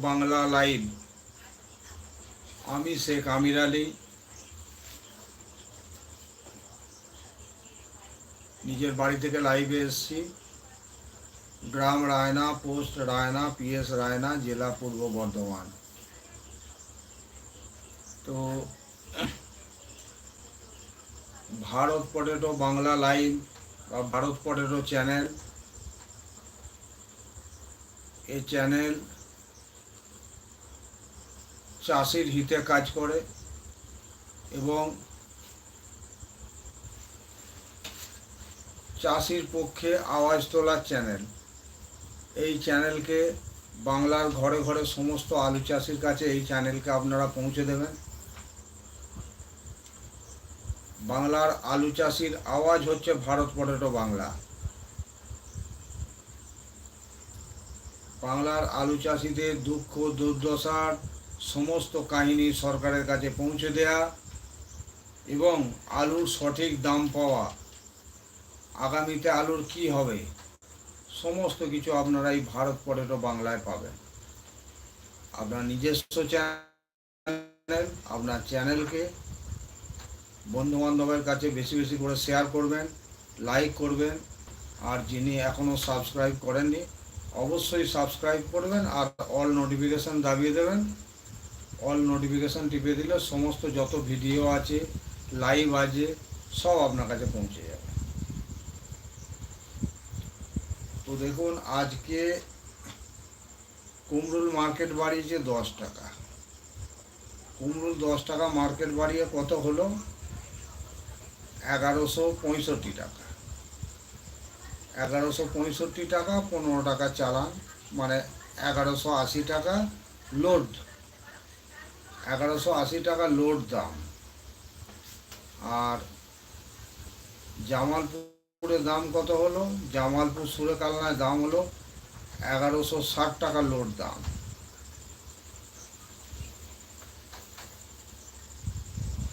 Bangla live আমি শেখ আমির আলী। নিজের বাড়ি থেকে লাইভে এসেছি। গ্রাম রায়না, পোস্ট রায়না, পিএস রায়না, জেলা পূর্ব বর্ধমান। তো, ভারত পটেটো বাংলা লাইভ বা ভারত পটেটো চ্যানেল। এই চ্যানেল চাষির হিতে কাজ করে এবং চাষির পক্ষে আওয়াজ তোলার চ্যানেল এই চ্যানেলকে বাংলার ঘরে ঘরে সমস্ত আলু চাষির কাছে এই চ্যানেলকে আপনারা পৌঁছে দেবেন। বাংলার আলু চাষির আওয়াজ হচ্ছে ভারত পটেটো বাংলা। বাংলার আলু চাষিদের দুঃখ, দুর্দশার সমস্ত কাহিনী সরকারের কাছে পৌঁছে দেয়া এবং আলুর সঠিক দাম পাওয়া। আগামীতে আলুর কি হবে? সমস্ত কিছু আপনারা এই ভারত পটেটো বাংলায় পাবেন। আপনার নিজস্ব চ্যানেল, আপনার চ্যানেলকে বন্ধু বান্ধবের কাছে বেশি বেশি করে শেয়ার করবেন, লাইক করবেন, আর যিনি এখনও সাবস্ক্রাইব করেননি, অবশ্যই সাবস্ক্রাইব করবেন আর অল নোটিফিকেশান দাবিয়ে দেবেন। অল নোটিফিকেশান টিপে দিলে সমস্ত যত ভিডিও আছে লাইভ আছে, সব আপনার কাছে পৌঁছে যাবে। তো দেখুন, আজকে কুমরুল মার্কেট বাড়িয়েছে দশ টাকা। কুমরুল দশ টাকা মার্কেট বাড়িয়ে কত হলো? এগারোশো পঁয়ষট্টি টাকা। এগারোশো পঁয়ষট্টি টাকা, পনেরো টাকা চালান মানে এগারোশো আশি টাকা লোড এগারোশো আশি টাকা লোড দাম। আর জামালপুরের দাম কত হলো? জামালপুর সুরেকালনায় দাম হলো এগারোশো ষাট টাকা লোড দাম।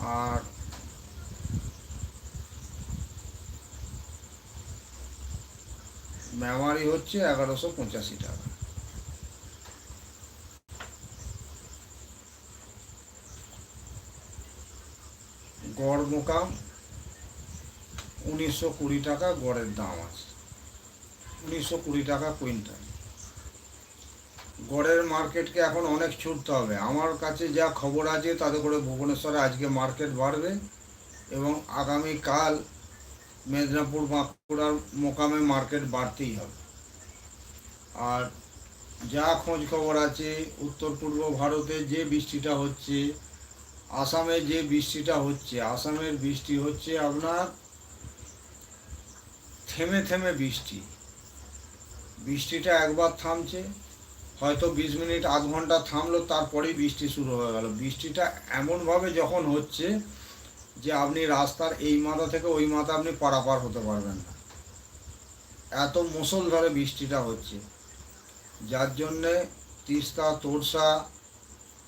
আর মেমারি হচ্ছে এগারোশো পঁচাশি টাকা। গড় মোকাম উনিশশো কুড়ি টাকা গড়ের দাম আছে। উনিশশো কুড়ি টাকা কুইন্টাল। গড়ের মার্কেটকে এখন অনেক ছুটতে হবে। আমার কাছে যা খবর আছে, তাতে করে ভুবনেশ্বরে আজকে মার্কেট বাড়বে এবং আগামীকাল মেদিনীপুর বাঁকুড়ার মোকামে মার্কেট বাড়তেই হবে। আর যা খোঁজ খবর আছে, উত্তর পূর্ব ভারতে যে বৃষ্টিটা হচ্ছে আসামে যে বৃষ্টিটা হচ্ছে, আসামের বৃষ্টি হচ্ছে আপনার থেমে থেমে বৃষ্টি। বৃষ্টিটা একবার থামছে, হয়তো বিশ মিনিট, আধ ঘণ্টা থামলো, তারপরেই বৃষ্টি শুরু হয়ে গেল। বৃষ্টিটা এমনভাবে যখন হচ্ছে যে আপনি রাস্তার এই মাথা থেকে ওই মাথা আপনি পারাপার হতে পারবেন না। এত মুসলধারে বৃষ্টিটা হচ্ছে। যার জন্যে তিস্তা তোরসা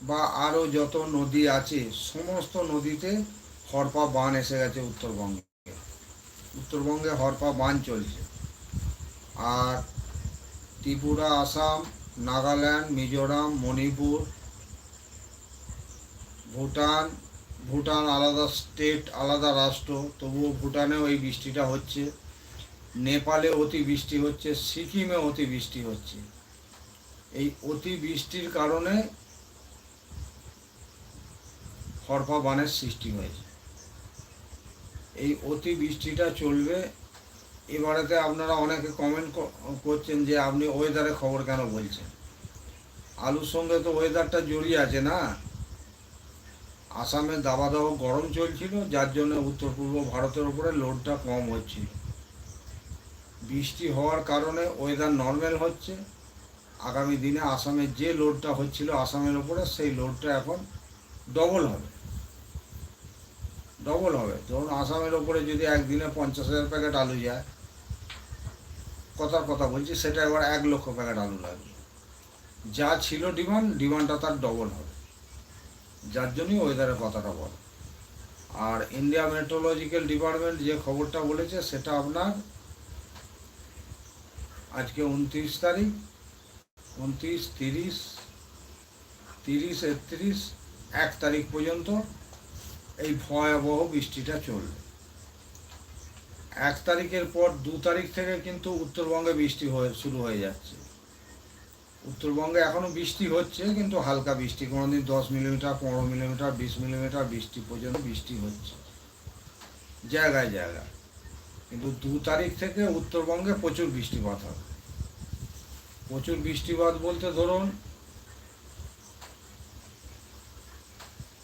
বা আরও যত নদী আছে, সমস্ত নদীতে হরপা বান এসে গেছে উত্তরবঙ্গে। উত্তরবঙ্গে হরপা বান চলছে। আর ত্রিপুরা, আসাম, নাগাল্যান্ড, মিজোরাম, মণিপুর, ভুটান ভুটান আলাদা স্টেট, আলাদা রাষ্ট্র, তবুও ভুটানেও এই বৃষ্টিটা হচ্ছে। নেপালে অতি বৃষ্টি হচ্ছে, সিকিমে অতি বৃষ্টি হচ্ছে। এই অতি বৃষ্টির কারণে হরপা বানের সৃষ্টি হয়েছে। এই অতি বৃষ্টিটা চলবে। এবারেতে আপনারা অনেকে কমেন্ট করছেন যে আপনি ওয়েদারে খবর কেন বলছেন? আলুর সঙ্গে তো ওয়েদারটা জড়িয়ে আছে না? আসামে দাবাদাহ গরম চলছিল, যার জন্য উত্তর পূর্ব ভারতের উপরে লোডটা কম হচ্ছিল। বৃষ্টি হওয়ার কারণে ওয়েদার নর্মাল হচ্ছে। আগামী দিনে আসামে যে লোডটা হচ্ছিল আসামের উপরে, সেই লোডটা এখন ডবল হবে। ডবল হবে। ধরুন আসামের ওপরে যদি একদিনে পঞ্চাশ হাজার প্যাকেট আলু যায়, কথার কথা বলছি, সেটা এবার এক লক্ষ প্যাকেট আলু লাগবে। যা ছিল ডিমান্ড ডিমান্ডটা তার ডবল হবে। যার জন্যই ওয়েদারের কথাটা বলে। আর ইন্ডিয়া মেট্রোলজিক্যাল ডিপার্টমেন্ট যে খবরটা বলেছে, সেটা আপনার আজকে উনত্রিশ তারিখ, উনত্রিশ, তিরিশ তিরিশ, একত্রিশ, এক তারিখ পর্যন্ত এই ভয়াবহ বৃষ্টিটা চলবে এক তারিখের পর দু তারিখ থেকে কিন্তু উত্তরবঙ্গে বৃষ্টি হয়ে, শুরু হয়ে যাচ্ছে। উত্তরবঙ্গে এখনও বৃষ্টি হচ্ছে, কিন্তু হালকা বৃষ্টি। কোনোদিন দশ মিলিমিটার, পনেরো মিলিমিটার, বিশ মিলিমিটার বৃষ্টি পর্যন্ত বৃষ্টি হচ্ছে। জায়গায় জায়গায়। কিন্তু দু তারিখ থেকে উত্তরবঙ্গে প্রচুর বৃষ্টিপাত হবে। প্রচুর বৃষ্টিপাত বলতে ধরুন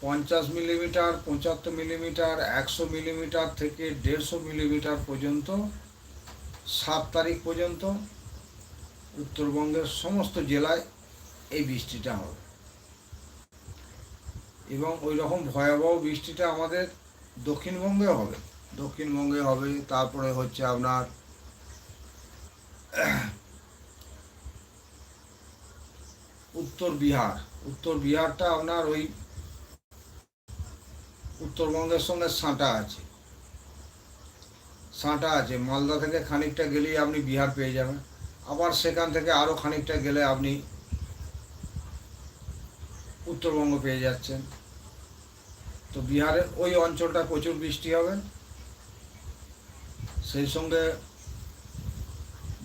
পঞ্চাশ মিলিমিটার, পঁচাত্তর মিলিমিটার, একশো মিলিমিটার থেকে দেড়শো মিলিমিটার পর্যন্ত, সাত তারিখ পর্যন্ত উত্তরবঙ্গের সমস্ত জেলায় এই বৃষ্টিটা হবে। এবং ওই রকম ভয়াবহ বৃষ্টিটা আমাদের দক্ষিণবঙ্গে হবে। দক্ষিণবঙ্গে হবে, তারপরে হচ্ছে আপনার উত্তর বিহার। উত্তর বিহারটা আপনার ওই উত্তরবঙ্গের সঙ্গে সাঁটা আছে। সাঁটা আছে। মালদা থেকে খানিকটা গেলেই আপনি বিহার পেয়ে যাবেন। আবার সেখান থেকে আরও খানিকটা গেলে আপনি উত্তরবঙ্গ পেয়ে যাচ্ছেন। তো বিহারের ওই অঞ্চলটা প্রচুর বৃষ্টি হবে। সেই সঙ্গে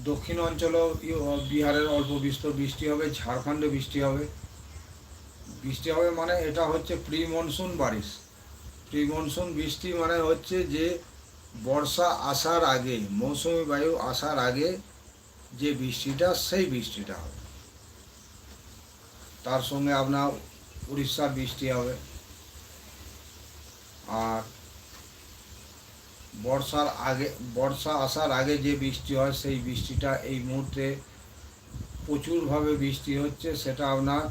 দক্ষিণ অঞ্চলেও বিহারের অল্প বিস্তর বৃষ্টি হবে, ঝাড়খণ্ডে বৃষ্টি হবে। বৃষ্টি হবে মানে এটা হচ্ছে প্রি মনসুন বারিশ। প্রি মনসুন বৃষ্টি মানে হচ্ছে যে বর্ষা আসার আগে, মৌসুমি বায়ু আসার আগে যে বৃষ্টিটা, সেই বৃষ্টিটা হবে। তার সঙ্গে আপনার উড়িষ্যার বৃষ্টি হবে। আর বর্ষার আগে, বর্ষা আসার আগে যে বৃষ্টি হয়, সেই বৃষ্টিটা এই মুহূর্তে প্রচুরভাবে বৃষ্টি হচ্ছে, সেটা আপনার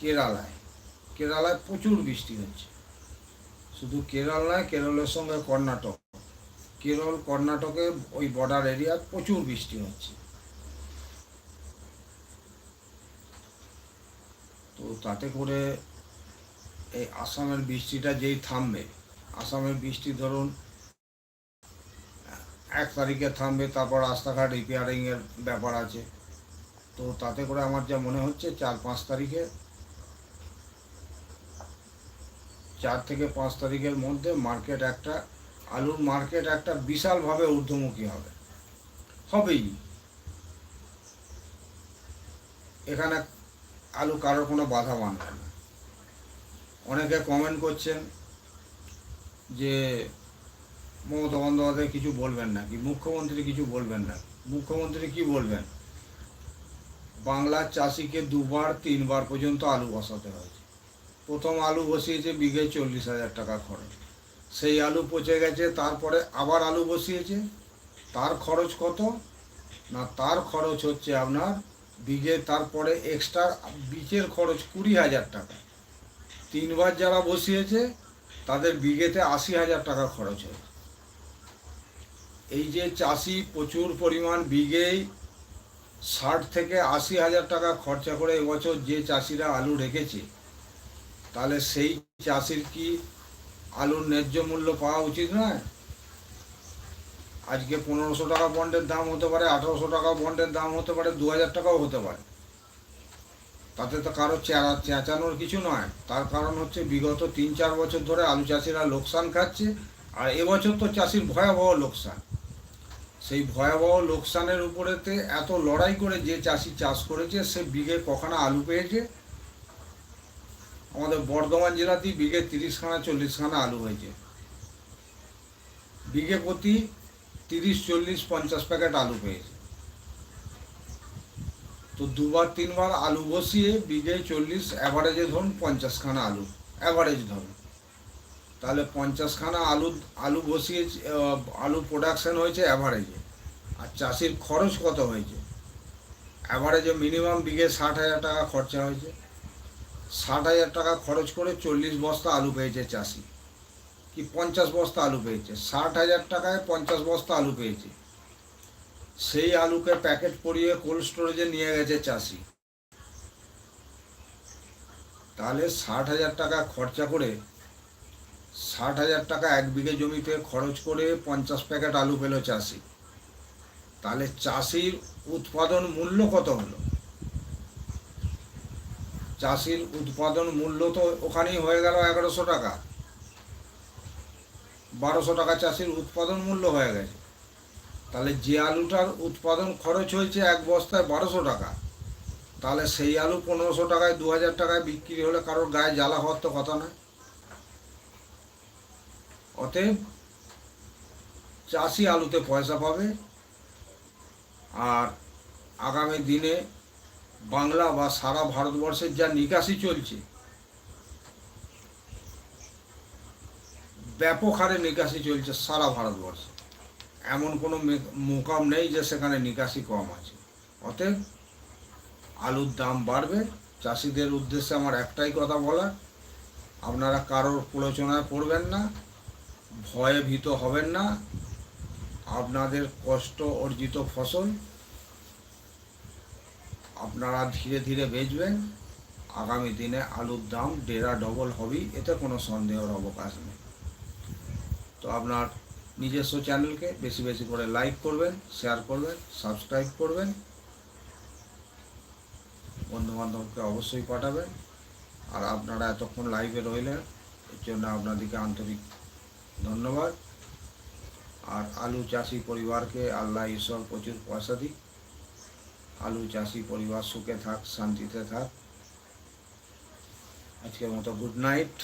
কেরালায়। কেরালায় প্রচুর বৃষ্টি হচ্ছে। শুধু কেরল নয়, কেরলের সঙ্গে কর্ণাটক। কেরল, কর্ণাটকে ওই বর্ডার এরিয়ায় প্রচুর বৃষ্টি হচ্ছে। তো তাতে করে এই আসামের বৃষ্টিটা যেই থামবে, আসামের বৃষ্টি ধরুন, এক তারিখে থামবে, তারপর রাস্তাঘাট রিপেয়ারিংয়ের ব্যাপার আছে। তো তাতে করে আমার যা মনে হচ্ছে, চার পাঁচ তারিখে চার থেকে পাঁচ তারিখের মধ্যে মার্কেট একটা, আলুর মার্কেট একটা বিশালভাবে ঊর্ধ্বমুখী হবে। হবেই। এখানে আলু কারোর কোনো বাধা মানবে না। অনেকে কমেন্ট করছেন যে মমতা বন্দ্যোপাধ্যায় কিছু বলবেন না কি মুখ্যমন্ত্রী কিছু বলবেন না। মুখ্যমন্ত্রী কি বলবেন? বাংলার চাষিকে দুবার, তিনবার পর্যন্ত আলু বসাতে হয়েছে। প্রথম আলু বসিয়েছে, বিঘে চল্লিশ হাজার টাকা খরচ। সেই আলু পচে গেছে, তারপরে আবার আলু বসিয়েছে। তার খরচ কত? না, তার খরচ হচ্ছে আপনার বিঘে, তারপরে এক্সট্রা বীজের খরচ কুড়ি হাজার টাকা। তিনবার যারা বসিয়েছে, তাদের বিঘেতে আশি হাজার টাকা খরচ হয়। এই যে চাষি প্রচুর পরিমাণ বিঘেই ষাট থেকে আশি হাজার টাকা খরচা করে এবছর যে চাষিরা আলু রেখেছে তাহলে সেই চাষির কি আলুর ন্যায্য মূল্য পাওয়া উচিত নয়? আজকে পনেরোশো টাকা বন্ডের দাম হতে পারে, আঠারোশো টাকা বন্ডের দাম হতে পারে দু হাজার টাকাও হতে পারে। তাতে তো কারও চেঁচা চেঁচানোর কিছু নয়। তার কারণ হচ্ছে বিগত তিন চার বছর ধরে আলু চাষিরা লোকসান খাচ্ছে, আর এবছর তো চাষির ভয়াবহ লোকসান। সেই ভয়াবহ লোকসানের উপরেতে এত লড়াই করে যে চাষি চাষ করেছে, সে বিঘে কখানা আলু পেয়েছে আমাদের বর্ধমান জেলাতেই বিঘে তিরিশখানা, চল্লিশখানা আলু হয়েছে। বিঘে প্রতি তিরিশ, চল্লিশ, পঞ্চাশ প্যাকেট আলু পেয়েছে। তো দুবার, তিনবার আলু বসিয়ে বিঘে চল্লিশ অ্যাভারেজে ধরুন পঞ্চাশখানা আলু অ্যাভারেজ ধরুন। তাহলে পঞ্চাশখানা আলু আলু বসিয়ে আলু প্রোডাকশন হয়েছে অ্যাভারেজে আর চাষির খরচ কত হয়েছে? অ্যাভারেজে মিনিমাম বিঘে ষাট হাজার টাকা খরচা হয়েছে। ষাট হাজার টাকা খরচ করে চল্লিশ বস্তা আলু পেয়েছে চাষি। কি পঞ্চাশ বস্তা আলু পেয়েছে? ষাট হাজার টাকায় পঞ্চাশ বস্তা আলু পেয়েছে। সেই আলুকে প্যাকেট পরিয়ে কোল্ড স্টোরেজে নিয়ে গেছে চাষি। তাহলে ষাট হাজার টাকা খরচা করে ষাট হাজার টাকা এক বিঘে জমিতে খরচ করে পঞ্চাশ প্যাকেট আলু পেল চাষি। তাহলে চাষির উৎপাদন মূল্য কত হলো? চাষির উৎপাদন মূল্য তো ওখানেই হয়ে গেল এগারোশো টাকা। বারোশো টাকা চাষির উৎপাদন মূল্য হয়ে গেছে। তাহলে যে আলুটার উৎপাদন খরচ হয়েছে এক বস্তায় বারোশো টাকা, তাহলে সেই আলু পনেরোশো টাকায় দু হাজার টাকায় বিক্রি হলে কারোর গায়ে জ্বালা হওয়ার তো কথা নয় অতএব চাষি আলুতে পয়সা পাবে, আর আগামী দিনে বাংলা বা সারা ভারতবর্ষের যা নিকাশি চলছে, ব্যাপক হারে নিকাশি চলছে সারা ভারতবর্ষে। এমন কোনো মোকাম নেই যে সেখানে নিকাশি কম আছে। অতএব আলুর দাম বাড়বে। চাষিদের উদ্দেশ্যে আমার একটাই কথা বলার, আপনারা কারোর প্রলোচনায় পড়বেন না, ভয়ে ভীত হবেন না। আপনাদের কষ্ট অর্জিত ফসল আপনারা ধীরে ধীরে বেচবেন। আগামী দিনে আলুর দাম ডেরা ডবল হবেই এতে কোনো সন্দেহের অবকাশ নেই। তো আপনার নিজস্ব চ্যানেলকে বেশি বেশি করে লাইক করবেন, শেয়ার করবেন, সাবস্ক্রাইব করবেন। বন্ধু বান্ধবকে অবশ্যই পাঠাবেন। আর আপনারা এতক্ষণ লাইভে রইলেন, এর জন্য আপনাদেরকে আন্তরিক ধন্যবাদ। আর আলু চাষি পরিবারকে আল্লাহ ঈশ্বর প্রচুর পয়সা দিক। আলু চাষি পরিবার সুখে থাক শান্তিতে থাক। আজকের মতো গুড নাইট